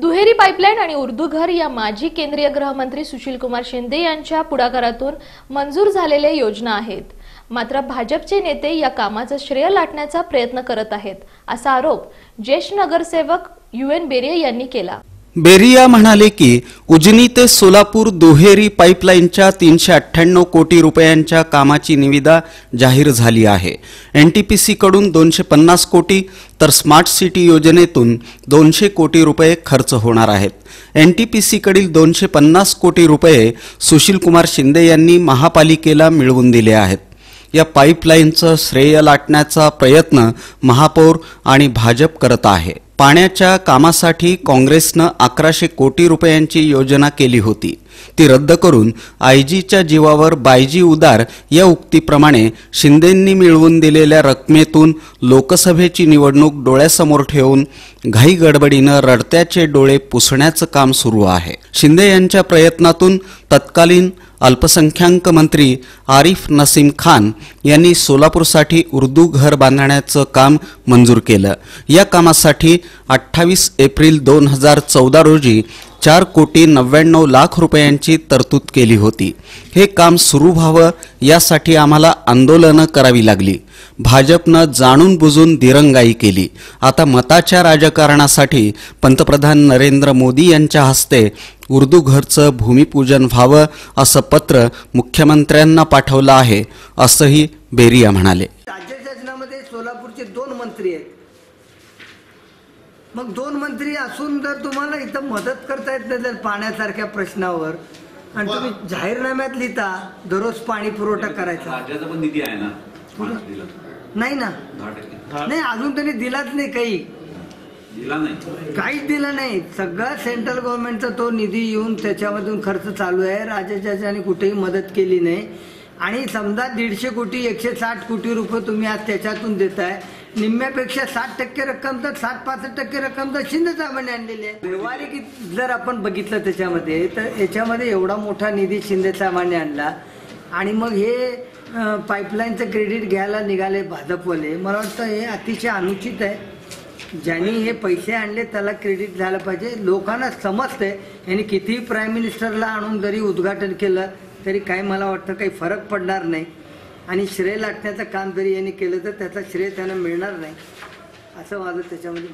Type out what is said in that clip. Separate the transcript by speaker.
Speaker 1: दुहेरी पाईपलाईन आणि उर्दू घर या माजी केंद्रीय गृहमंत्री सुशीलकुमार शिंदे यांच्या पुढाकारातून मंजूर झालेल्या योजना आहेत. मात्र भाजपचे नेते या कामाचं श्रेय लाटण्याचा प्रयत्न करत आहेत असा आरोप ज्येष्ठ नगरसेवक यू एन बेरिया यांनी केला.
Speaker 2: बेरिया म्हणाले की उजनी ते सोलापूर दुहेरी पाईपलाईनच्या तीनशे अठ्ठ्याण्णव कोटी रुपयांच्या कामाची निविदा जाहीर झाली आहे. एनटीपीसी कडून दोनशे पन्नास कोटी तर स्मार्ट सिटी योजनेतून दोनशे कोटी रुपये खर्च होणार आहेत. एनटीपीसी कडील दोनशे पन्नास कोटी रुपये सुशीलकुमार शिंदे यांनी महापालिकेला मिळवून दिले आहेत. या पाईपलाईनचं श्रेय लाटण्याचा प्रयत्न महापौर आणि भाजप करत आहे. पाण्याच्या कामासाठी काँग्रेसनं अकराशे कोटी रुपयांची योजना केली होती. ती रद्द करून आयजीच्या जीवावर बायजी उदार या उक्तीप्रमाणे शिंदेंनी मिळवून दिलेल्या रकमेतून लोकसभेची निवडणूक डोळ्यासमोर ठेवून घाई गडबडीनं रडत्याचे डोळे पुसण्याचं काम सुरू आहे. शिंदे यांच्या प्रयत्नातून तत्कालीन अल्पसंख्याक मंत्री आरिफ नसीम खान यांनी सोलापूरसाठी उर्दू घर बांधण्याचं काम मंजूर केलं. या कामासाठी अठ्ठावीस एप्रिल दोन हजार चौदा रोजी चार कोटी नव्याण्णव लाख रुपयांची तरतूद केली होती. हे काम सुरू व्हावं यासाठी आम्हाला आंदोलनं करावी लागली. भाजपनं जाणून बुजून दिरंगाई केली. आता मताच्या राजकारणासाठी पंतप्रधान नरेंद्र मोदी यांच्या हस्ते उर्दू घरचं भूमिपूजन व्हावं असं पत्र मुख्यमंत्र्यांना पाठवलं आहे असंही बेरिया म्हणाले.
Speaker 3: राज्य शासनामध्ये सोलापूरचे दोन मंत्री आहेत. मग दोन मंत्री असून जर तुम्हाला इथं मदत करता येत नाही तर पाण्यासारख्या प्रश्नावर आणि तुम्ही जाहीरनाम्यात लिहिता दररोज पाणी पुरवठा करायचा.
Speaker 4: राज्याचा पण निधी आहे ना
Speaker 3: नाही ना.
Speaker 4: दहा टक्के.
Speaker 3: नाही अजून त्यांनी दिलाच नाही काही.
Speaker 4: दिला नाही.
Speaker 3: काहीच दिलं नाही. सगळा सेंट्रल गव्हर्नमेंटचा तो निधी येऊन त्याच्यामधून खर्च चालू आहे. राज्याच्या कुठेही मदत केली नाही. आणि समजा दीडशे कोटी एकशे साठ कोटी रुपये तुम्ही आज त्याच्यातून देताय. निम्म्यापेक्षा साठ टक्के रक्कम तर साठ पासष्ट टक्के रक्कम तर शिंदे साहेबांनी आणलेली आहे. व्यवहारिक जर आपण बघितलं त्याच्यामध्ये तर याच्यामध्ये एवढा मोठा निधी शिंदे साहेबांनी आणला. आणि मग हे पाईपलाईनचं क्रेडिट घ्यायला निघाले भाजपवाले. मला वाटतं हे अतिशय अनुचित आहे. ज्यांनी हे पैसे आणले त्याला क्रेडिट झालं पाहिजे. लोकांना समजतंय यांनी कितीही प्राईम मिनिस्टरला आणून जरी उद्घाटन केलं तरी काही मला वाटतं काही फरक पडणार नाही. आणि श्रेय लाटण्याचं काम जरी यांनी केलं तर त्याचा श्रेय त्यांना मिळणार नाही असं माझं त्याच्यामध्ये